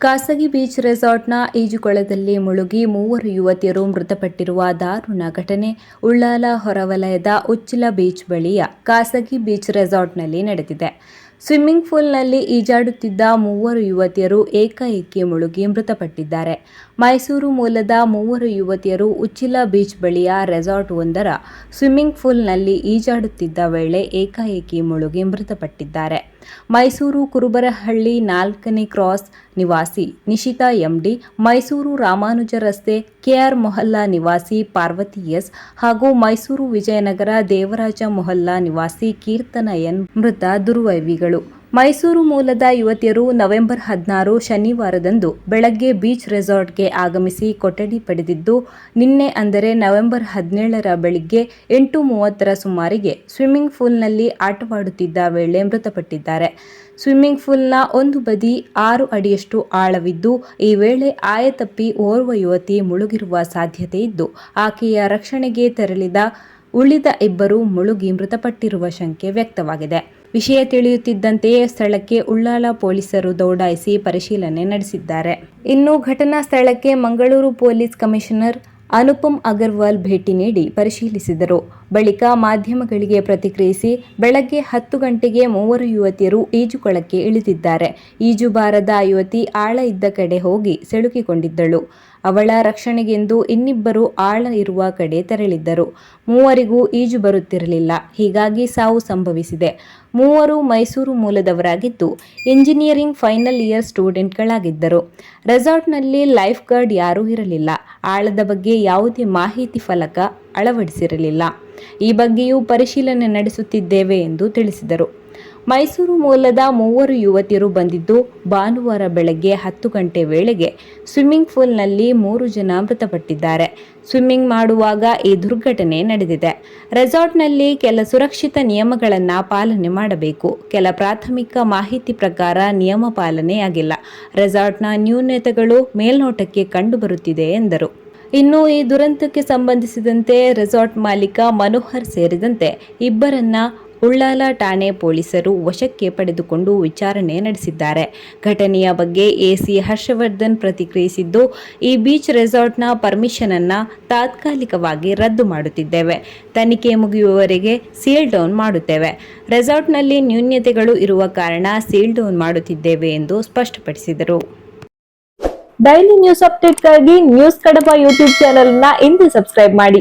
ಖಾಸಗಿ ಬೀಚ್ ರೆಸಾರ್ಟ್ನ ಈಜುಕೊಳದಲ್ಲಿ ಮುಳುಗಿ ಮೂವರು ಯುವತಿಯರು ಮೃತಪಟ್ಟಿರುವ ದಾರುಣ ಘಟನೆ ಉಳ್ಳಾಲ ಹೊರವಲಯದ ಉಚ್ಚಿಲ ಬೀಚ್ ಬಳಿಯ ಖಾಸಗಿ ಬೀಚ್ ರೆಸಾರ್ಟ್ನಲ್ಲಿ ನಡೆದಿದೆ. ಸ್ವಿಮ್ಮಿಂಗ್ ಪೂಲ್ನಲ್ಲಿ ಈಜಾಡುತ್ತಿದ್ದ ಮೂವರು ಯುವತಿಯರು ಏಕಾಏಕಿ ಮುಳುಗಿ ಮೃತಪಟ್ಟಿದ್ದಾರೆ. ಮೈಸೂರು ಮೂಲದ ಮೂವರು ಯುವತಿಯರು ಉಚ್ಚಿಲ ಬೀಚ್ ಬಳಿಯ ರೆಸಾರ್ಟ್ ಒಂದರ ಸ್ವಿಮ್ಮಿಂಗ್ ಪೂಲ್ನಲ್ಲಿ ಈಜಾಡುತ್ತಿದ್ದ ವೇಳೆ ಏಕಾಏಕಿ ಮುಳುಗಿ ಮೃತಪಟ್ಟಿದ್ದಾರೆ. ಮೈಸೂರು ಕುರುಬರಹಳ್ಳಿ ನಾಲ್ಕನೇ ಕ್ರಾಸ್ ನಿವಾಸಿ ನಿಶಿತಾ ಎಂಡಿ, ಮೈಸೂರು ರಾಮಾನುಜ ರಸ್ತೆ ಕೆಆರ್ ಮೊಹಲ್ಲಾ ನಿವಾಸಿ ಪಾರ್ವತಿ ಎಸ್ ಹಾಗೂ ಮೈಸೂರು ವಿಜಯನಗರ ದೇವರಾಜ ಮೊಹಲ್ಲಾ ನಿವಾಸಿ ಕೀರ್ತನ ಎನ್ ಮೃತ ದುರ್ವೈವಿಗಳು. ಮೈಸೂರು ಮೂಲದ ಯುವತಿಯರು ನವೆಂಬರ್ ಹದಿನಾರು ಶನಿವಾರದಂದು ಬೆಳಗ್ಗೆ ಬೀಚ್ ರೆಸಾರ್ಟ್ಗೆ ಆಗಮಿಸಿ ಕೊಠಡಿ ಪಡೆದಿದ್ದು, ನಿನ್ನೆ ಅಂದರೆ ನವೆಂಬರ್ ಹದಿನೇಳರ ಬೆಳಿಗ್ಗೆ ಎಂಟು ಮೂವತ್ತರ ಸುಮಾರಿಗೆ ಸ್ವಿಮ್ಮಿಂಗ್ ಪೂಲ್ನಲ್ಲಿ ಆಟವಾಡುತ್ತಿದ್ದ ವೇಳೆ ಮೃತಪಟ್ಟಿದ್ದಾರೆ. ಸ್ವಿಮ್ಮಿಂಗ್ ಪೂಲ್ನ ಒಂದು ಬದಿ ಆರು ಅಡಿಯಷ್ಟು ಆಳವಿದ್ದು, ಈ ವೇಳೆ ಆಯತಪ್ಪಿ ಓರ್ವ ಯುವತಿ ಮುಳುಗಿರುವ ಸಾಧ್ಯತೆ ಇದ್ದು, ಆಕೆಯ ರಕ್ಷಣೆಗೆ ತೆರಳಿದ ಉಳಿದ ಇಬ್ಬರು ಮುಳುಗಿ ಮೃತಪಟ್ಟಿರುವ ಶಂಕೆ ವ್ಯಕ್ತವಾಗಿದೆ. ವಿಷಯ ತಿಳಿಯುತ್ತಿದ್ದಂತೆಯೇ ಸ್ಥಳಕ್ಕೆ ಉಳ್ಳಾಲ ಪೊಲೀಸರು ದೌಡಾಯಿಸಿ ಪರಿಶೀಲನೆ ನಡೆಸಿದ್ದಾರೆ. ಇನ್ನು ಘಟನಾ ಸ್ಥಳಕ್ಕೆ ಮಂಗಳೂರು ಪೊಲೀಸ್ ಕಮಿಷನರ್ ಅನುಪಮ್ ಅಗರ್ವಾಲ್ ಭೇಟಿ ನೀಡಿ ಪರಿಶೀಲಿಸಿದರು. ಬಳಿಕ ಮಾಧ್ಯಮಗಳಿಗೆ ಪ್ರತಿಕ್ರಿಯಿಸಿ ಬೆಳಗ್ಗೆ ಹತ್ತು ಗಂಟೆಗೆ ಮೂವರು ಯುವತಿಯರು ಈಜುಕೊಳಕ್ಕೆ ಇಳಿದಿದ್ದಾರೆ. ಈಜುಬಾರದ ಯುವತಿ ಆಳ ಇದ್ದ ಕಡೆ ಹೋಗಿ ಸಿಲುಕಿಕೊಂಡಿದ್ದಳು ಅವಳ ರಕ್ಷಣೆಗೆಂದು ಇನ್ನಿಬ್ಬರು ಆಳ ಇರುವ ಕಡೆ ತೆರಳಿದ್ದರು. ಮೂವರಿಗೂ ಈಜು ಬರುತ್ತಿರಲಿಲ್ಲ. ಹೀಗಾಗಿ ಸಾವು ಸಂಭವಿಸಿದೆ. ಮೂವರು ಮೈಸೂರು ಮೂಲದವರಾಗಿದ್ದು ಇಂಜಿನಿಯರಿಂಗ್ ಫೈನಲ್ ಇಯರ್ ಸ್ಟೂಡೆಂಟ್ಗಳಾಗಿದ್ದರು. ರೆಸಾರ್ಟ್ನಲ್ಲಿ ಲೈಫ್ ಗಾರ್ಡ್ ಯಾರೂ ಇರಲಿಲ್ಲ. ಆಳದ ಬಗ್ಗೆ ಯಾವುದೇ ಮಾಹಿತಿ ಫಲಕ ಅಳವಡಿಸಿರಲಿಲ್ಲ. ಈ ಬಗ್ಗೆಯೂ ಪರಿಶೀಲನೆ ನಡೆಸುತ್ತಿದ್ದೇವೆ ಎಂದು ತಿಳಿಸಿದರು. ಮೈಸೂರು ಮೂಲದ ಮೂವರು ಯುವತಿಯರು ಬಂದಿದ್ದು ಭಾನುವಾರ ಬೆಳಗ್ಗೆ ಹತ್ತು ಗಂಟೆ ವೇಳೆಗೆ ಸ್ವಿಮ್ಮಿಂಗ್ ಪೂಲ್ನಲ್ಲಿ ಮೂರು ಜನ ಮೃತಪಟ್ಟಿದ್ದಾರೆ. ಸ್ವಿಮ್ಮಿಂಗ್ ಮಾಡುವಾಗ ಈ ದುರ್ಘಟನೆ ನಡೆದಿದೆ. ರೆಸಾರ್ಟ್ನಲ್ಲಿ ಕೆಲ ಸುರಕ್ಷಿತ ನಿಯಮಗಳನ್ನು ಪಾಲನೆ ಮಾಡಬೇಕು. ಕೆಲ ಪ್ರಾಥಮಿಕ ಮಾಹಿತಿ ಪ್ರಕಾರ ನಿಯಮ ಪಾಲನೆಯಾಗಿಲ್ಲ. ರೆಸಾರ್ಟ್ನ ನ್ಯೂನತೆಗಳು ಮೇಲ್ನೋಟಕ್ಕೆ ಕಂಡುಬರುತ್ತಿದೆ ಎಂದರು. ಇನ್ನು ಈ ದುರಂತಕ್ಕೆ ಸಂಬಂಧಿಸಿದಂತೆ ರೆಸಾರ್ಟ್ ಮಾಲೀಕ ಮನೋಹರ್ ಸೇರಿದಂತೆ ಇಬ್ಬರನ್ನ ಉಳ್ಳಾಲ ಠಾಣೆ ಪೊಲೀಸರು ವಶಕ್ಕೆ ಪಡೆದುಕೊಂಡು ವಿಚಾರಣೆ ನಡೆಸಿದ್ದಾರೆ. ಘಟನೆಯ ಬಗ್ಗೆ ಎಸಿ ಹರ್ಷವರ್ಧನ್ ಪ್ರತಿಕ್ರಿಯಿಸಿದ್ದು, ಈ ಬೀಚ್ ರೆಸಾರ್ಟ್ನ ಪರ್ಮಿಷನ್ ಅನ್ನ ತಾತ್ಕಾಲಿಕವಾಗಿ ರದ್ದು ಮಾಡುತ್ತಿದ್ದೇವೆ. ತನಿಖೆ ಮುಗಿಯುವವರೆಗೆ ಸೀಲ್ ಡೌನ್ ಮಾಡುತ್ತೇವೆ. ರೆಸಾರ್ಟ್ನಲ್ಲಿ ನ್ಯೂನ್ಯತೆಗಳು ಇರುವ ಕಾರಣ ಸೀಲ್ ಡೌನ್ ಮಾಡುತ್ತಿದ್ದೇವೆ ಎಂದು ಸ್ಪಷ್ಟಪಡಿಸಿದರು. ಡೈಲಿ ನ್ಯೂಸ್ ಅಪ್ಡೇಟ್ಗಾಗಿ ನ್ಯೂಸ್ ಕಡಪ ಯೂಟ್ಯೂಬ್ ಚಾನೆಲ್ನ ಇಂದು ಸಬ್ಸ್ಕ್ರೈಬ್ ಮಾಡಿ.